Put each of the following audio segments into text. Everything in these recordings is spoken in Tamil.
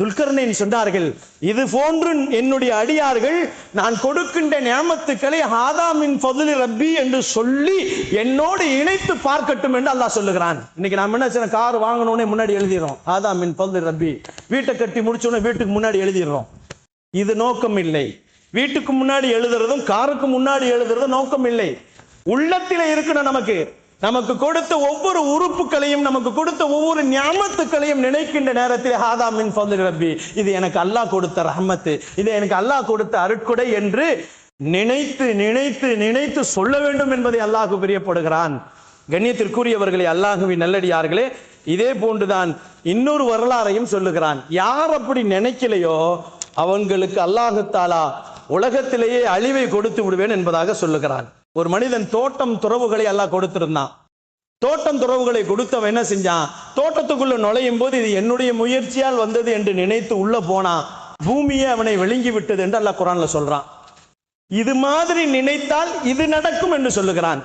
துல்கர்னேன் சொன்னார்கள் இது போன்று என்னுடைய அடியார்கள் நான் கொடுக்கின்ற நியமத்துக்களை ஹாதாமின் பதிலி ரப்பி என்று சொல்லி என்னோடு இணைத்து பார்க்கட்டும் என்று அல்லாஹ் சொல்லுகிறான். இன்னைக்கு நாம என்ன சில கார் வாங்கணும்னே முன்னாடி எழுதிடுறோம். ஹாதாமின் பதிலி ரப்பி. வீட்டை கட்டி முடிச்சோடனே வீட்டுக்கு முன்னாடி எழுதிடுறோம். இது நோக்கம் இல்லை. வீட்டுக்கு முன்னாடி எழுதுறதும் காருக்கு முன்னாடி எழுதுறதும் நோக்கம் இல்லை. உள்ளத்தில் இருக்கணும் நமக்கு. நமக்கு கொடுத்த ஒவ்வொரு உறுப்புகளையும் நமக்கு கொடுத்த ஒவ்வொரு ஞாபகத்துக்களையும் நினைக்கின்ற நேரத்தில் ஹாதாமின் ஃபதுல் ரப்பி. இது எனக்கு அல்லாஹ் கொடுத்த ரஹமத்து. இது எனக்கு அல்லாஹ் கொடுத்த அருட்கொடை என்று நினைத்து நினைத்து நினைத்து சொல்ல வேண்டும் என்பதை அல்லாஹு பிரியப்படுகிறான். கண்ணியத்திற்குரியவர்களே அல்லாஹுவின் நல்லடியார்களே இதே போன்றுதான் இன்னொரு வரலாறையும் சொல்லுகிறான். யார் அப்படி நினைக்கலையோ அவங்களுக்கு அல்லாஹு தாலா உலகத்திலேயே அழிவை கொடுத்து விடுவேன் என்பதாக சொல்லுகிறான். ஒரு மனிதன் தோட்டம் துறவுகளை எல்லாம் கொடுத்திருந்தான். தோட்டம் துறவுகளை கொடுத்தவன் என்ன செஞ்சான்? தோட்டத்துக்குள்ள நுழையும் போது இது என்னுடைய முயற்சியால் வந்தது என்று நினைத்து உள்ள போனான். பூமியே அவனை விழுங்கி விட்டது என்று அல்லாஹ் குரான்ல சொல்றான். இது மாதிரி நினைத்தால் இது நடக்கும் என்று சொல்லுகிறான்.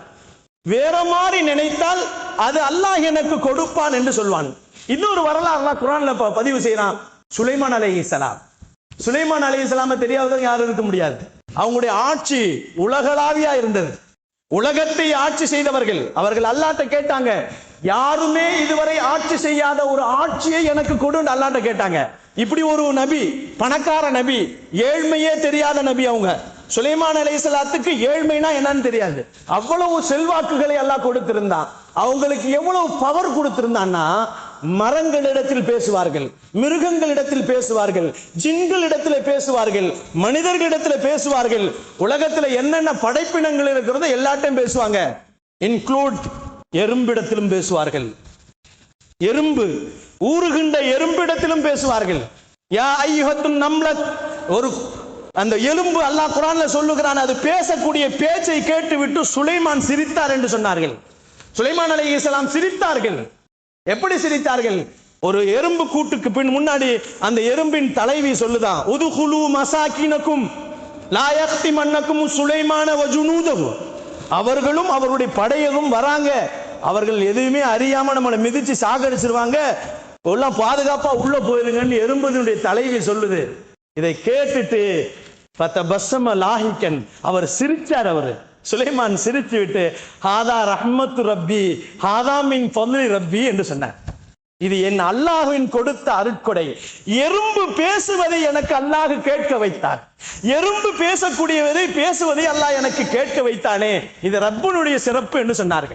வேற மாதிரி நினைத்தால் அது அல்லாஹ் எனக்கு கொடுப்பான் என்று சொல்வான். இன்னொரு வரலாறு அல்லாஹ் குரான்ல பதிவு செய்யறான் சுலைமான் அலைஹிஸ்ஸலாம் சுலைமான் அலைஹிஸ்ஸலாம தெரியாதவங்க யாரும் இருக்க முடியாது. அவங்களுடைய ஆட்சி உலகளாவியா இருந்தது. உலகத்தை ஆட்சி செய்தவர்கள். அவர்கள் அல்லாட்ட கேட்டாங்க யாருமே இதுவரை ஆட்சி செய்யாத ஒரு ஆட்சியை எனக்கு கொடுன்னு அல்லாட்ட கேட்டாங்க. இப்படி ஒரு நபி பணக்கார நபி ஏழ்மையே தெரியாத நபி அவங்க. சுலைமான் அலைஹிஸ்ஸலாத்துக்கு ஏழ்மைனா என்னன்னு தெரியாது. அவ்வளவு செல்வாக்குகளை எல்லாம் கொடுத்திருந்தான். அவங்களுக்கு எவ்வளவு பவர் கொடுத்திருந்தான்னா மரங்களிடத்தில் பேசுவார்கள் மிருகங்களிடத்தில் பேசுவார்கள் ஜின்களிடத்தில் பேசுவார்கள் மனிதர்களிடத்தில் பேசுவார்கள். உலகத்துல என்னென்ன படைப்பினங்கள் இருக்கிறதோ எல்லாட்டையும் பேசுவாங்க. இன்க்ளூட் எறும்பிடத்திலும் பேசுவார்கள். எறும்பு ஊறுகின்ற எறும்பிடத்திலும் பேசுவார்கள். யா ஐயத்தும் நம்லத் ஒரு அந்த எலும்பு அல்லாஹ் குரான்ல சொல்லுகிறான் அது பேசக்கூடிய பேச்சை கேட்டுவிட்டு சுலைமான் சிரித்தார் என்று சொன்னார்கள். சுலைமான் அலைஹிஸ்ஸலாம் சிரித்தார்கள். எப்படி சிரித்தார்கள்? ஒரு எறும்பு கூட்டுக்கு பின் முன்னாடி அந்த எறும்பின் தலைவி சொல்லுதான் உதுகுலு மசாக்கினக்கும் லாயக்தி மன்னக்கும் சுலைமான வஜுனூதகு அவர்களும் அவருடைய படையவும் வராங்க. அவர்கள் எதுவுமே அறியாம நம்மளை மிதிச்சு சாகடிச்சிருவாங்க. எல்லாம் பாதுகாப்பா உள்ள போயிருங்கன்னு எறும்புடைய தலைவி சொல்லுது. இதை கேட்டுட்டு பத்த பஸ்ஸம லாஹிக்கன். அவர் சிரிச்சார் அவரு. சுலைமான் சிரித்து விட்டு ஹாதா ரஹ்மத்து ரப்பி ஹாதா மின் பொந்தலி ரப்பி என்று சொன்னார். இது என் அல்லாஹுவின் கொடுத்த அருட்கொடை. எறும்பு பேசுவதை எனக்கு அல்லாஹு கேட்க வைத்தார். எறும்பு பேசக்கூடியவதை பேசுவதை அல்லாஹ் எனக்கு கேட்க வைத்தானே. இது ரப்பனுடைய சிறப்பு என்று சொன்னார்கள்.